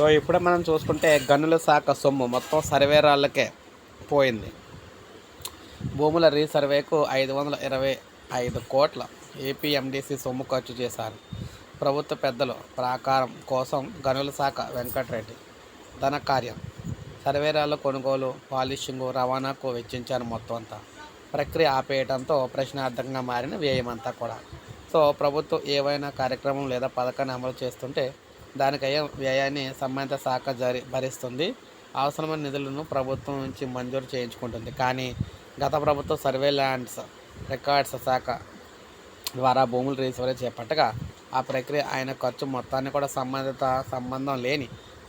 So ఇప్పుడే మనం చూసుకుంటే గనుల శాఖ సొమ్ము మొత్తం సర్వే రాళ్ళకే పోయింది. భూముల రీసర్వేకు ఐదు వందల ఇరవై ఐదు కోట్ల ఏపీఎండిసి సొమ్ము ఖర్చు చేశారు. ప్రభుత్వ పెద్దలు ప్రాకారం కోసం గనుల శాఖ వెంకటరెడ్డి ధన కార్యం. సర్వేరాల కొనుగోలు పాలిషింగు రవాణాకు వెచ్చించారు మొత్తం అంతా. ప్రక్రియ ఆపేయడంతో ప్రశ్నార్థకంగా మారిన వ్యయం అంతా కూడా. సో ప్రభుత్వం ఏవైనా కార్యక్రమం లేదా పథకాన్ని అమలు చేస్తుంటే దానికి వ్యయాన్ని సంబంధిత శాఖ జరి భరిస్తుంది. అవసరమైన నిధులను ప్రభుత్వం నుంచి మంజూరు చేయించుకుంటుంది. కానీ గత ప్రభుత్వం సర్వే ల్యాండ్స్ రికార్డ్స్ శాఖ ద్వారా భూములు రీసర్వే చేపట్టగా ఆ ప్రక్రియ ఆయన ఖర్చు మొత్తాన్ని కూడా సంబంధిత సంబంధం లేని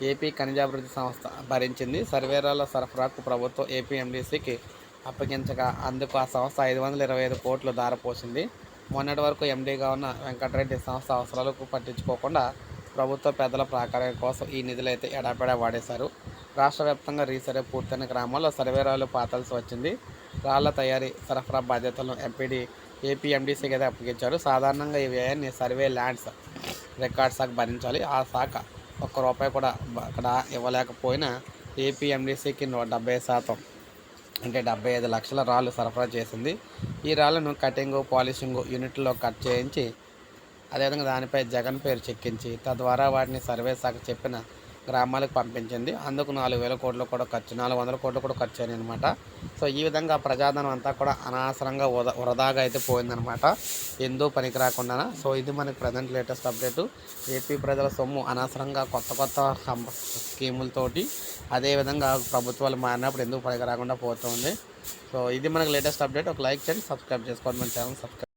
ఏపీ ఖనిజాభివృద్ధి సంస్థ భరించింది. సర్వేరాల సరఫరాకు ప్రభుత్వం ఏపీఎండీసీకి అప్పగించగా అందుకు ఆ సంస్థ ఐదు వందల ఇరవై ఐదు కోట్లు దారపోసింది మొన్నటి వరకు ఎండీగా ఉన్న వెంకటరెడ్డి సంస్థ అవసరాలకు పట్టించుకోకుండా ప్రభుత్వ పెద్దల ప్రాకారం కోసం ఈ నిధులైతే ఎడాపెడా వాడేశారు. రాష్ట్ర వ్యాప్తంగా రీసర్వే పూర్తయిన గ్రామాల్లో సర్వేరాలు పాతాల్సి వచ్చింది. రాళ్ళ తయారీ సరఫరా బాధ్యతలను ఎంపీడీ ఏపీఎండీసీకి అయితే అప్పగించారు. సాధారణంగా ఈ వ్యయాన్ని సర్వే ల్యాండ్స్ రికార్డ్ శాఖ భరించాలి. ఆ శాఖ ఒక్క రూపాయి కూడా అక్కడ ఇవ్వలేకపోయినా ఏపీఎండీసీకి డెబ్బై శాతం అంటే డెబ్బై ఐదు లక్షల రాళ్ళు సరఫరా చేసింది. ఈ రాళ్ళను కటింగు పాలిషింగు యూనిట్లో కట్ చేయించి అదేవిధంగా దానిపై జగన్ పేరు చెక్కించి తద్వారా వాటిని సర్వే శాఖ చెప్పిన గ్రామాలకు పంపించింది. అందుకు నాలుగు వేల కోట్లు కూడా ఖర్చు నాలుగు వందల కోట్లు కూడా ఖర్చు అయినాయి అనమాట సో ఈ విధంగా ప్రజాధనం అంతా కూడా అనవసరంగా వృధా వృధాగా అయితే పోయిందనమాట ఎందో పనికి రాకుండా సో ఇది మనకి ప్రజెంట్ లేటెస్ట్ అప్డేటు ఏపీ ప్రజల సొమ్ము అనవసరంగా కొత్త కొత్త స్కీములతోటి అదేవిధంగా ప్రభుత్వాలు మారినప్పుడు ఎందుకు పనికి రాకుండా పోతుంది? సో ఇది మనకి లేటెస్ట్ అప్డేట్ ఒక లైక్ చేయండి సబ్స్క్రైబ్ చేసుకోండి మన ఛానల్ సబ్స్క్రైబ్